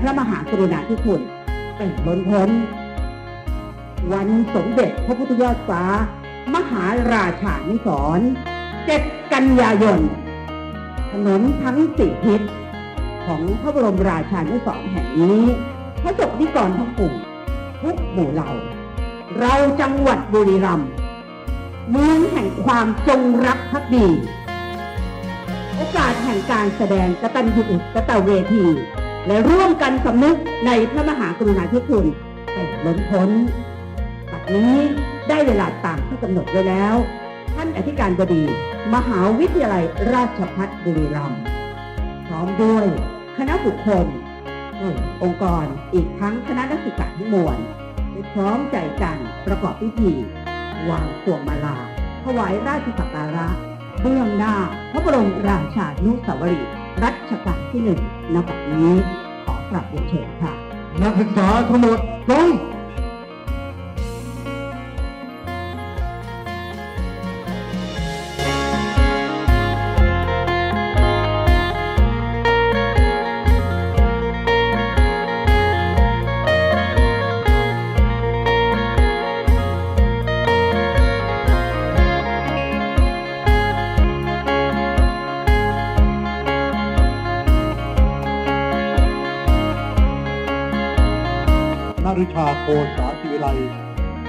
พระมหากรุณาธิคุณเป็นล้นพ้นวันสมเด็จพระพุทธยอดฟ้า มหาราชานิสรณ์7กันยายน ถนนทั้งสี่ทิศของพระบรมราชานุสรแห่งนี้ พระสงฆ์นิกรทั้งปวงทุกหมู่เหล่า เราจังหวัดบุรีรัมย์เมืองแห่งความจงรักภักดี โอกาสแห่งการแสดงกตัญญูกตเวที และร่วมกันสำนึกในพระมหากรุณาธิคุณเป็นล้นพ้นปัจนี้ได้เวลาตามที่กำหนดไว้แล้ว ท่านอธิการบดี มหาวิทยาลัยราชภัฏบุรีรัมย์พร้อมด้วย คณะบุคคลกลุ่มองค์กรอีกทั้งคณะนักศึกษาทั้งมวลได้พร้อมใจกันประกอบพิธี วางพวงมาลาถวายราชสักการะเบื้องหน้าพระบรมราชานุสาวรีย์ รัชกาลที่หนึ่งณบัดนี้ขอกราบเรียนเชิญค่ะ นักศึกษาทั้งหมดตรง นาริชาโกสาศิวิไล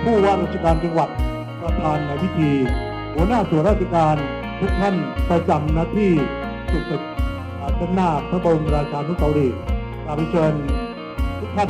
ผู้ว่าราชการจังหวัดประธานในพิธี หัวหน้าส่วนราชการทุกท่านประจำหน้าที่สุดตึกอาด้านหน้าพระบรมราชานุสาวรีย์กราบเชิญทุกท่าน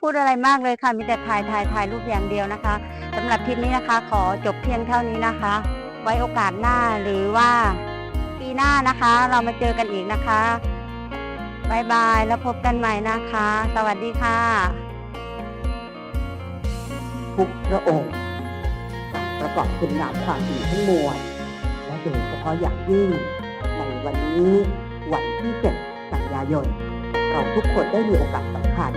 พูดอะไรมากเลยค่ะ มีแต่ถ่ายถ่ายถ่ายรูปอย่างเดียวนะคะสำหรับคลิปนี้นะคะ ขอจบเพียงเท่านี้นะคะ ไว้โอกาสหน้าหรือว่าปีหน้านะคะ เรามาเจอกันอีกนะคะบายบายแล้วพบกันใหม่นะคะ สวัสดีค่ะ ทุกพระองค์ต่างประกอบคุณงามความดีทั้งมวลและโดยเฉพาะอย่างยิ่ง ในวันนี้วันที่7กันยายน เราทุกคนได้มีโอกาสสำคัญ